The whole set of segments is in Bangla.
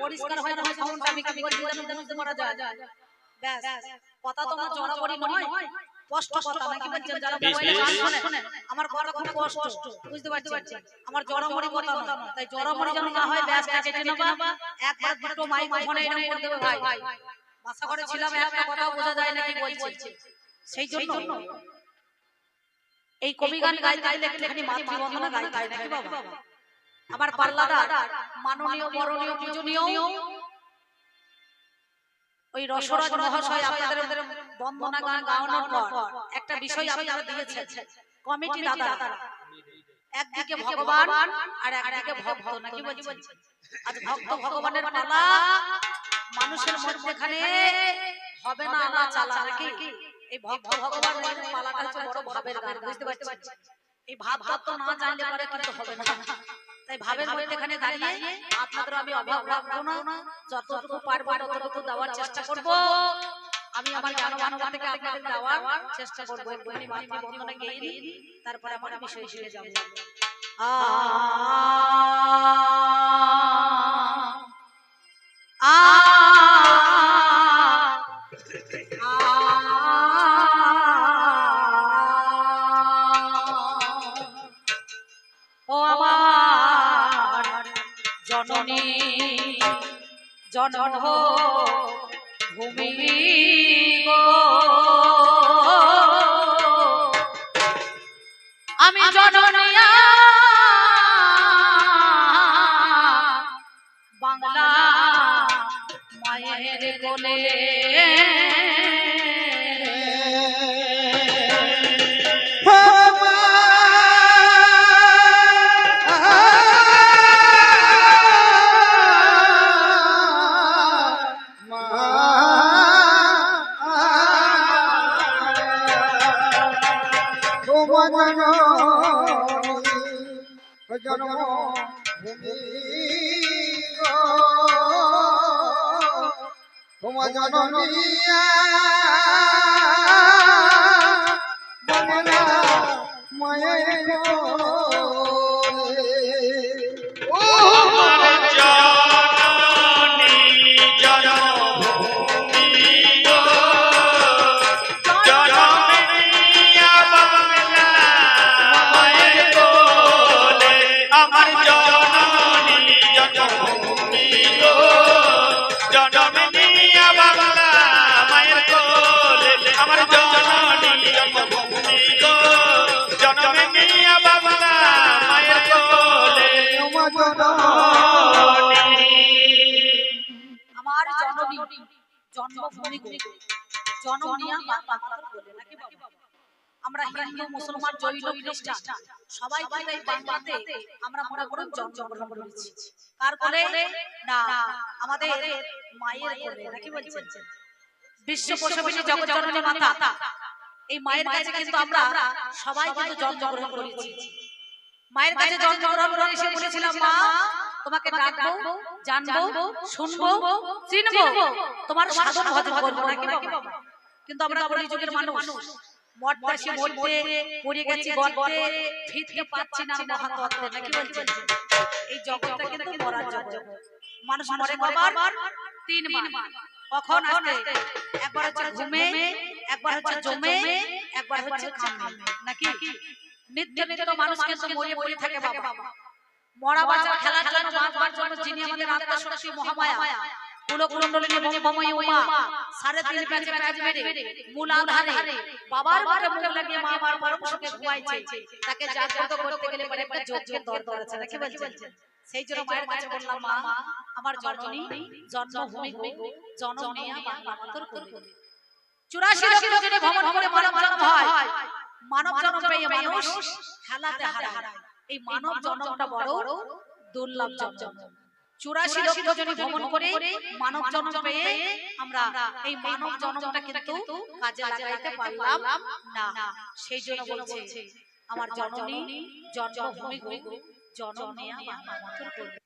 পরিষ্কার হয় না সাউন্ডটা আমি কি যেন যেন বুঝতে পারা যায় ব্যাস কথা তোমার জড়াবড়ি নয় কষ্ট কথা নাকি বলছেন? যারা মোবাইলে গান শোনে আমার কথা খুব কষ্ট। বুঝতে পারছি? আমার জড়াবড়ি কথা নয়। তাই জড়াবড়ি যেন না হয় ব্যাস কেটে নেবা একবার দুটো মাইক ফোনে এরকম করে দেবে ভাই। বাসা করে ছিলাম একটা কথা বোঝা যায় না কি বলছি। সেই জন্য এই কবি গান গাইতে গেলে একটুখানি মাতৃবন্দনা গাইতে হয় নাকি বাবা? আবার পাল্লাদার মাননীয় বরণীয় পূজনীয় ওই রসরাজ মহাশয় আপনাদের বন্দনা গান গাওয়ানোর পর একটা বিষয় আপনারা দিয়েছেন কমিটি দাদা একদিকে ভগবান আর একদিকে ভক্ত নাকি আজ ভক্ত ভগবানের পালা মানুষের মধ্যেখানে হবে না আল্লাহ চালা নাকি? এই ভক্ত ভগবানের পালাটা হচ্ছে বড় ভাবের গান। বুঝতে পারছি এই ভাব ভাব তো না জানলে পারে কিন্তু হবে না। তাই ভাবের মধ্যে এখানে দাঁড়িয়ে আপনাদের আমি অভাব রাখব না যতটুকু পারব ততটুকু দেওয়ার চেষ্টা করব আমি আমার থেকে আপনাদের দেওয়ার চেষ্টা করব একটুখানি গিয়ে তারপরে আমার বিষয় শিখে যাব আ আ জনন ভূমি গো। আমি জননিয়া বাংলা মায়ের কোলে। তোমার জননিয়া বাংলা জন্মভূমি বলে নাকি বাবা? আমরা হিন্দু মুসলমান জৈন খ্রিস্টান সবাই বাংলাতে আমরা মনে করুন জন্মগ্রহণ করেছি। কার কোলে না আমাদের মায়ের কোলে নাকি বলছেন? বিশ্ব প্রসবিনী জগৎ জননী মাতা। এই মায়ের কাছে কিন্তু আমরা সবাই কিন্তু জন্মগ্রহণ করেছি। মায়ের কাছে জন্মগ্রহণ করে এসে বলেছিলাম মা তোমাকে ডাকবো জানব শুনব চিনবো। তোমার সাধন ভজন করব নাকি বাবা? কিন্তু আমরা কলিযুগের মানুষ। মঠ বসে মরতে পড়ে গেছি গর্তে। ফিরতে পাচ্ছি না মহাতত্ত্বে নাকি বলছেন এই জগৎটা কিন্তু মরার জগৎ। মানুষ মরে কবার তিনবার। কখন আসতে? একবার হচ্ছে ঘুমে একবার হচ্ছে জমে একবার হচ্ছে কামে নাকি? নিত্য নিত্য মানুষ কিন্তু মরে পড়ে থাকে বাবা। মরা বাঁচা খেলার জন্য বাঁচবার জন্য যিনি আমাদের আত্মা মহামায়া। কুলকুলণ্ডলিনী ব্রহ্মময়ী উমা। সাড়ে তিন প্যাচে প্যাচ মেরে মূল আধারে। বাবার ঘরে লাগিয়ে মা আমার পরম সুখে ঘুমাইছে। তাকে জাগ্রত করতে গেলে পরে একটা যোগ্যের দরকার আছে। নাকি বলছেন সেই জন্য মায়ের কাছে বললাম মা আমার জননী জন্মভূমি গো জনম বাংলা মাতর করবে। চুরাশি ভ্রমণ করে মানব জন্ম হয়। মানব জন্ম পেয়ে মানুষ হেলাতে হারায় এই মানব জন্মটা বড় দুর্লভ জন্ম। চুরাশি লক্ষ যদি ভ্রমণ করে মানব জন্ম পেয়ে আমরা এই মানব জন্মটা কিন্তু কাজে লাগাইতে পারলাম না। সেই জন্য বলছে আমার জননী জন্মভূমি জন্ম নেয়া বাংলা করবে।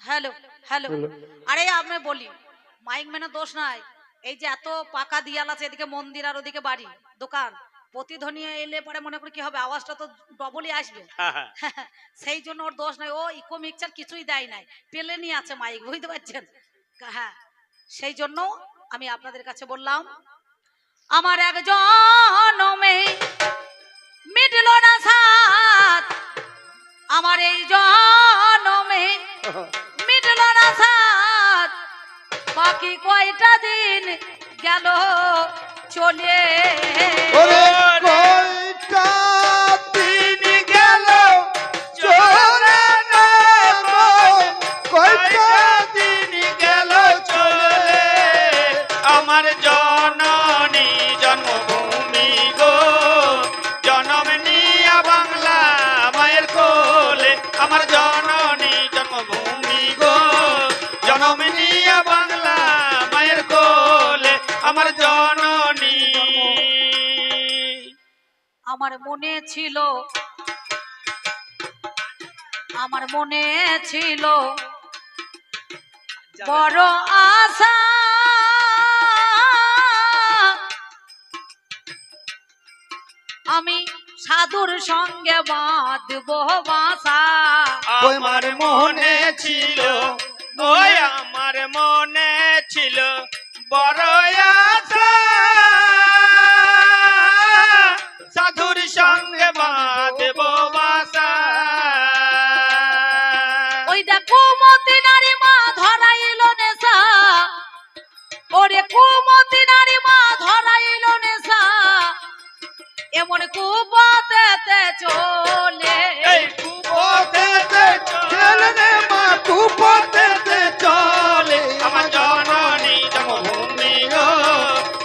Hello hello. আরে আমি বলি মাইক মেনে দোষ নাই। এই যে এত পাকা দিয়াল আছে এদিকে মন্দির আর ওদিকে বাড়ি দোকান প্রতিধ্বনি এলে পরে মনে করি কি হবে? আওয়াজটা তো ডবলই আসবে। সেই জন্য ওর দোষ নাই। ও ইকো মিক্সচার কিছুই দেয় নাই। পেলেনি আছে মাইক বুঝতে পারছেন? হ্যাঁ। সেই জন্য আমি আপনাদের কাছে বললাম আমার একজনমে মিটল না আমার এই জনমে মিটল না সাথ বাকি কয়টা দিন গেল চলে কয়টা দিন গেল চলে না গো, কয়টা দিন গেল চলে। আমার জননী আমার মনে ছিল। আমার মনে ছিল। বড় আশা। আমি সাধুর সঙ্গে বাঁধব বাসা। আমার মনে ছিল। আমার মনে ছিল। বড় আশা। চলে। এই কুপথেতে চলে। রে মা কুপথেতে চলে। আমার জননী জন্মভূমি গো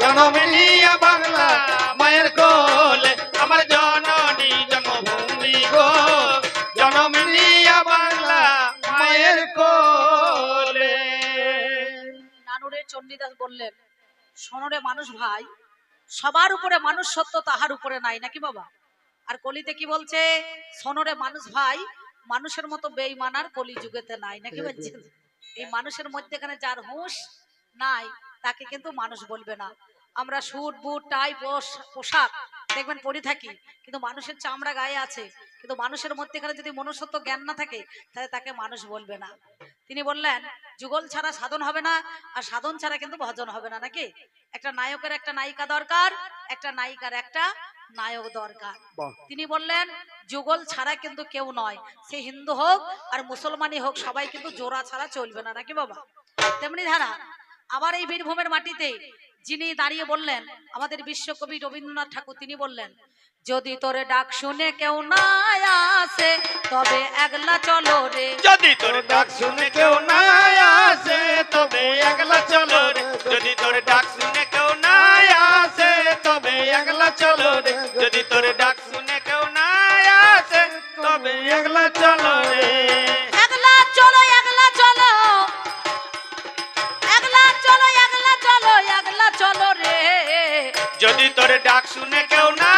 জনম বাংলা মায়ের কোলে। আমার জননী জন্মভূমি গো জনম বাংলা মায়ের কোলে। নানুরে চণ্ডীদাস বললেন সোনরে মানুষ ভাই সবার উপরে মানুষ সত্য তাহার উপরে নাই নাকি বাবা? আর কলিতে কি বলছে? সনরে মানুষ ভাই মানুষের মতো বেইমানার কলি যুগেতে নাই নাকি বলছেন? এই মানুষের মধ্যেখানে যার হুঁশ নাই তাকে কিন্তু মানুষ বলবে না। আমরা সুট বুট টাই পোশাক দেখবেন পরে থাকি কিন্তু মানুষের চামড়া গায়ে আছে কিন্তু মানুষের মধ্যেখানে যদি মনুষ্যত্ব জ্ঞান না থাকে তাহলে তাকে মানুষ বলবে না। তিনি বললেন যুগল ছাড়া সাধন হবে না আর সাধন ছাড়া কিন্তু ভজন হবে না নাকি? একটা নায়কের একটা নায়িকা দরকার একটা নায়িকার একটা নায়ক দরকার। তিনি বললেন যুগল ছাড়া কিন্তু কেউ নয় সে হিন্দু হোক আর মুসলমানই হোক সবাই কিন্তু জোড়া ছাড়া চলবে না নাকি বাবা? তেমনি ধারা আবার এই বীরভূমের মাটিতে যিনি দাঁড়িয়ে বললেন, আমাদের বিশ্বকবি রবীন্দ্রনাথ ঠাকুর, তিনি বললেন, যদি তোরে ডাক শুনে কেউ না আসে, তবে একলা চলো রে। যদি তোর ডাক শুনে কেউ না আসে, তবে একলা চলো রে। যদি তোর ডাক শুনে কেউ না আসে, তবে একলা চলো রে। যদি তোর ডাক শুনে কেউ না আসে, তবে একলা চলো তোর ডাক শুনে কেউ না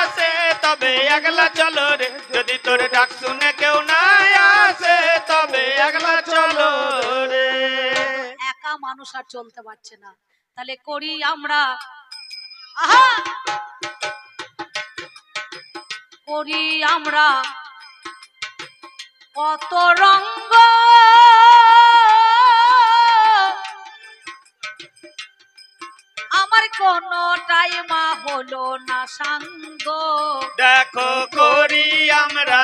আসে, তবে একলা চলো রে। যদি তোর ডাক শুনে কেউ না আসে, তবে একলা চলো রে। একা মানুষ আর চলতে পারছে না। তাহলে করি আমরা। আহা! করি আমরা। কত রঙ্গ আমার মা হলো না সাঙ্গ। দেখো করি আমরা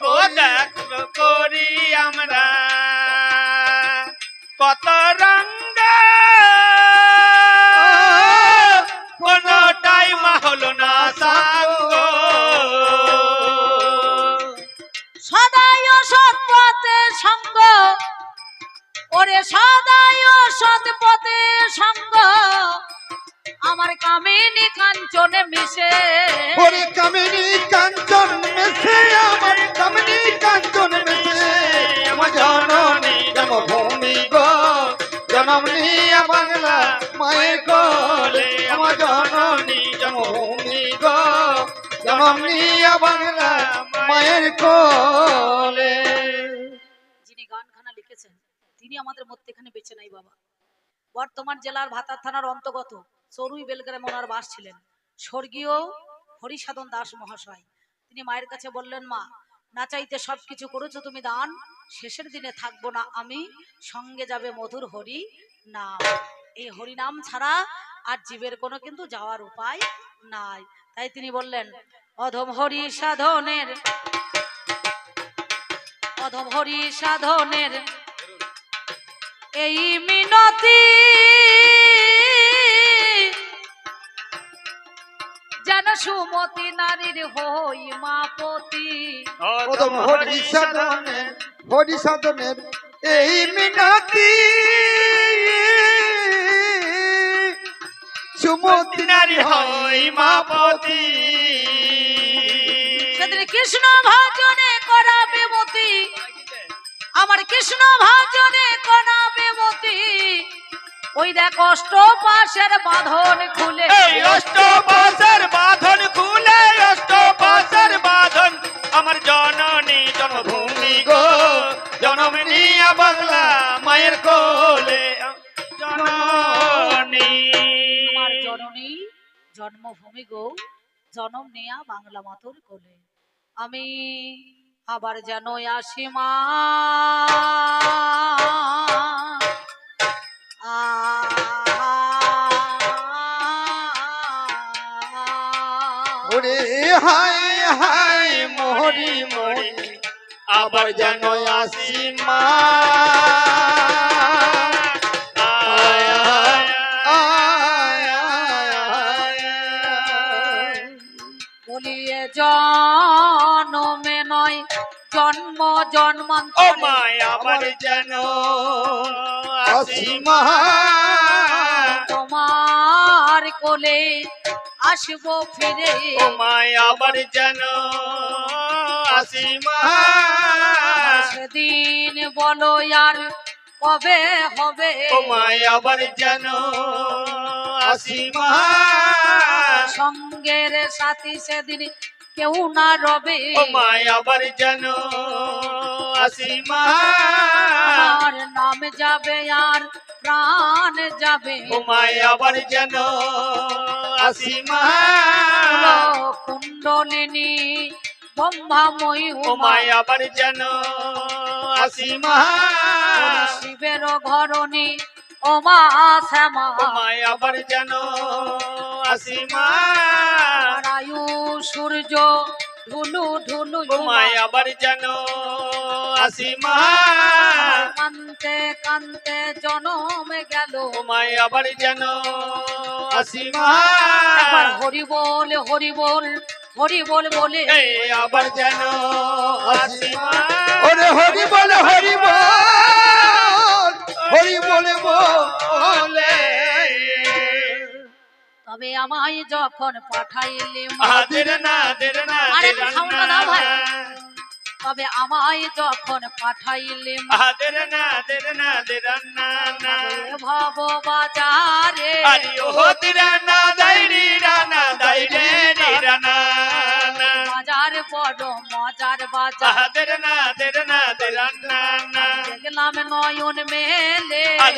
ও দেখো করি আমরা। কত রঙ্গ মায়ের কোলে আমার জননী জন্মভূমি গো জনম নিয়া বাংলা। মায়ের কোলে তিনি আমাদের মধ্যে এখানে বেঁচে নাই বাবা। বর্তমান জেলার ভাতার থানার অন্তর্গত চরুই বেলগ্রামে ওনার বাস ছিলেন স্বর্গীয় হরিসাধন দাস মহাশয়। তিনি মায়ের কাছে বললেন মা না চাইতে সবকিছু করেছ তুমি দান শেষের দিনে থাকব না আমি সঙ্গে যাবে মধুর হরি নাম। এই হরিনাম ছাড়া আর জীবের কোনো কিন্তু যাওয়ার উপায় নাই। তাই তিনি বললেন, অধম হরি সাধনের, অধম হরি সাধনের এই মিনতি যেন সুমতি নারীর হই মাপতি। প্রথম হরি সাধনের হরি সাধনের এই মিনতি সুমতি নারী হই মাপতি। সেদিন কৃষ্ণ ভাজনে করাবে মতি। আমার কৃষ্ণ ভাজনে করাবে মতি। ওই দেখ অষ্ট পাশের বাঁধন খুলে। অষ্টপাশ অষ্টপাশের জন্মভূমি গো, জনম নেয়া বাংলা মাতর কোলে। আমি আবার যেন আসি মা। মোহরি মোহরি আবার যেন আসি মা। ও জন্মান্তরে মায় আবার যেন আসি অসীমা তোমার কোলে আসব ফিরে। ও মায় আবার যেন আসি মা। সেদিন বলো আর কবে হবে? ও মায় আবার যেন আসি মা। সঙ্গের সাথী সেদিন কেউ না রবে। ও মায় আবার যেন আর নাম যাবে আর প্রাণ যাবে। ও মায় আবার যেন আসি মা। কুণ্ডলিনী ব্রহ্মাময়ী ও উমা। মায় আবার যেন আসি মা। শিবের ঘরণী ওমা শ্যামা। ও আবার যেন আসি মা। আয়ু সূর্য ঢুলু ঢুলু ও আবার যেন আসি মা কান্তে কান্তে জনম গেল। আবার যেন আসি মা হরি বল হরি বল হরি বল বলে। আবার যেন আসি মা ওরে হরি বলে হরি বল হরি বলে বলে। তবে আমায় যখন পাঠাইলে আদের না দের না আরে সাউন্ডটা দাও ভাই। না তবে আমায় যখন পাঠাইলে আদের না দের না দের না না ভব বাজারে। আরে ও তিরা না দাইরি রানা দাইরে রে রানা না বাজার বড় মজার বাজার। আদের না দের না দের না না। দেখলাম নয়ন মেলে। আরে